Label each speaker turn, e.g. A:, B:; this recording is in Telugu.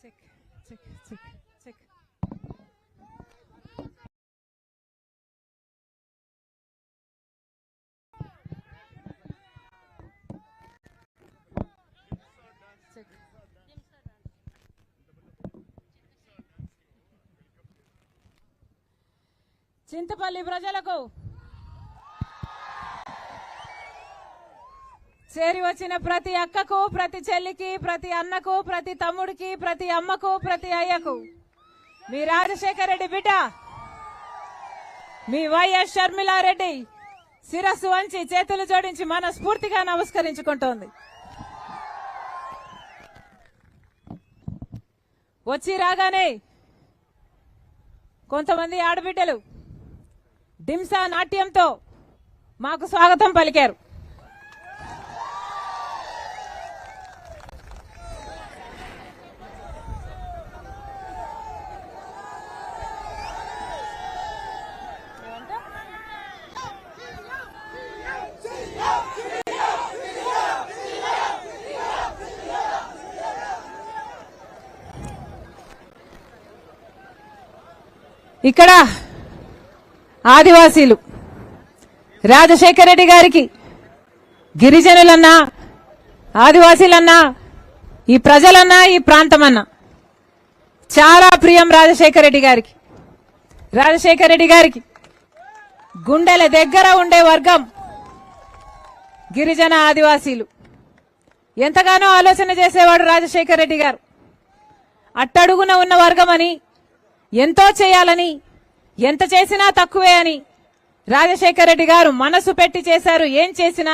A: check check check check Chintapalli ప్రజలకు చేరి వచ్చిన ప్రతి అక్కకు ప్రతి చెల్లికి ప్రతి అన్నకు ప్రతి తమ్ముడికి ప్రతి అమ్మకు ప్రతి అయ్యకు. మీ రాజశేఖర రెడ్డి బిడ్డ మీ వైఎస్ షర్మిలారెడ్డి శిరస్సు వంచి చేతులు జోడించి మనస్ఫూర్తిగా నమస్కరించుకుంటోంది. వచ్చి రాగానే కొంతమంది ఆడబిడ్డలు డింసా నాట్యంతో మాకు స్వాగతం పలికారు. ఇక్కడ ఆదివాసీలు రాజశేఖర రెడ్డి గారికి గిరిజనులన్నా ఆదివాసీలన్నా ఈ ప్రజలన్నా ఈ ప్రాంతమన్నా చాలా ప్రియం రాజశేఖర రెడ్డి గారికి. రాజశేఖర రెడ్డి గారికి గుండెల దగ్గర ఉండే వర్గం గిరిజన ఆదివాసీలు. ఎంతగానో ఆలోచన చేసేవాడు రాజశేఖర రెడ్డి గారు. అట్టడుగున ఉన్న వర్గమని ఎంతో చేయాలని ఎంత చేసినా తక్కువే అని రాజశేఖర రెడ్డి గారు మనసు పెట్టి చేశారు. ఏం చేసినా